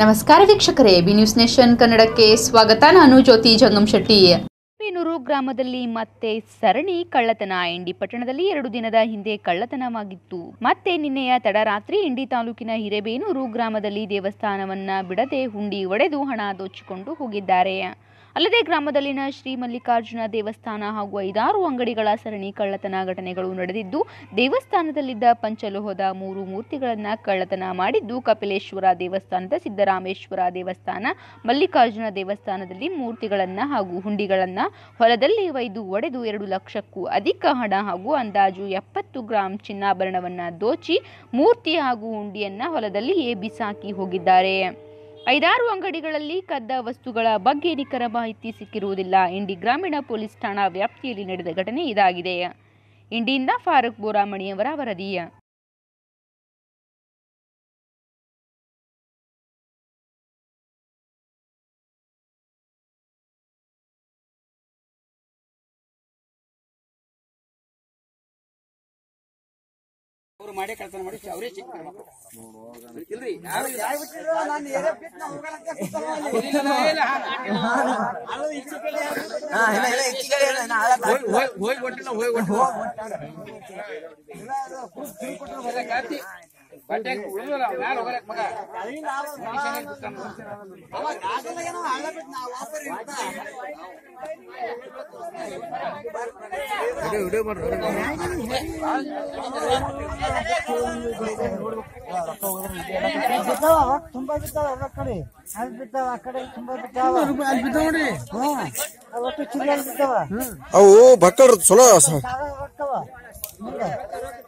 ನಮಸ್ಕಾರ ವೀಕ್ಷಕರೇ B news nation ಕನ್ನಡಕ್ಕೆ ಸ್ವಾಗತ. ನಾನು ಜ್ಯೋತಿ ಜಂಗಮ್ ಶೆಟ್ಟಿ. ಬೇನೂರು ಗ್ರಾಮದಲ್ಲಿ ಮತ್ತೆ ಸರಣಿ ಕಳ್ಳತನ. ಇಂಡಿ ಪಟ್ಟಣದಲ್ಲಿ ಎರಡು ದಿನದ ಹಿಂದೆ ಕಳ್ಳತನವಾಗಿತ್ತು. ಮತ್ತೆ ನಿನ್ನೆಯ ತಡರಾತ್ರಿ ಇಂಡಿ ತಾಲೂಕಿನ ಹಿರೇಬೇನೂರು ಗ್ರಾಮದಲ್ಲಿ ದೇವಸ್ಥಾನವನ್ನ ಬಿಡದೆ ಹುಂಡಿ ಒಡೆದು ಹಣ ದೋಚಿಕೊಂಡು ಹೋಗಿದ್ದಾರೆ. ಅಲ್ಲದೆ ಗ್ರಾಮದಲ್ಲಿನ ಶ್ರೀ ಮಲ್ಲಿಕಾರ್ಜುನ ದೇವಸ್ಥಾನ ಹಾಗೂ ಐದಾರು ಅಂಗಡಿಗಳ ಸರಣಿ ಕಳ್ಳತನ ಘಟನೆಗಳು ನಡೆದಿದ್ದು, ದೇವಸ್ಥಾನದಲ್ಲಿದ್ದ ಪಂಚಲೋಹದ ಮೂರು ಮೂರ್ತಿಗಳನ್ನು ಕಳ್ಳತನ ಮಾಡಿದ್ದು, ಕಪಿಲೇಶ್ವರ ದೇವಸ್ಥಾನದ ಸಿದ್ದರಾಮೇಶ್ವರ ದೇವಸ್ಥಾನ, ಮಲ್ಲಿಕಾರ್ಜುನ ದೇವಸ್ಥಾನದಲ್ಲಿ ಮೂರ್ತಿಗಳನ್ನು ಹಾಗೂ ಹುಂಡಿಗಳನ್ನು ಹೊಲದಲ್ಲಿ ಒಯ್ದು ಒಡೆದು ಎರಡು ಲಕ್ಷಕ್ಕೂ ಅಧಿಕ ಹಣ ಹಾಗೂ ಅಂದಾಜು ಎಪ್ಪತ್ತು ಗ್ರಾಂ ಚಿನ್ನಾಭರಣವನ್ನು ದೋಚಿ ಮೂರ್ತಿ ಹಾಗೂ ಉಂಡಿಯನ್ನು ಹೊಲದಲ್ಲಿಯೇ ಬಿಸಾಕಿ ಹೋಗಿದ್ದಾರೆ. ಐದಾರು ಅಂಗಡಿಗಳಲ್ಲಿ ಕದ್ದ ವಸ್ತುಗಳ ಬಗ್ಗೆ ನಿಖರ ಮಾಹಿತಿ ಸಿಕ್ಕಿರುವುದಿಲ್ಲ. ಇಂಡಿ ಗ್ರಾಮೀಣ ಪೊಲೀಸ್ ಠಾಣಾ ವ್ಯಾಪ್ತಿಯಲ್ಲಿ ನಡೆದ ಘಟನೆ ಇದಾಗಿದೆ. ಇಂಡಿಯಿಂದ ಫಾರೂಕ್ ಬೋರಾಮಣಿಯವರ ವರದಿ. ಅವ್ರು ಮಾಡೇ ಕಳ್ತನ ಮಾಡಿ ಅವರೇ ಚೆಕ್ ಮಾಡ್ಬೇಕು. ಇಲ್ರಿ ಯಾರು ಹೋಗಿ ಹೋಗಿ ಕೊಟ್ಟಿಲ್ಲ ಹೋಗಿ ಕೊಟ್ಟಿಲ್ಲ ಬಟ್ಟೆ ಉಳಿದಲ್ಲ ಮ್ಯಾಲ ಮಗ ವಿಡಿಯೋ ಮಾಡ್ರಿ ಬಿದ್ದಾವ ತುಂಬಾ ಬಿದ್ದಾವ ಎಲ್ಲ ಕಡೆ ಅಲ್ಲಿ ಬಿದ್ದಾವ ಆ ಕಡೆ ತುಂಬಾ ಬಿದ್ದಾವ ಅಲ್ಲಿ ಬಿದ್ದಾವ್ರಿ ಹ್ಮ್. ಅವತ್ತು ಚಿಲ್ಲರ್ ಬಿದ್ದಾವ ಅವು. ಭಕ್ಕಳ್ರು ಚಲೋ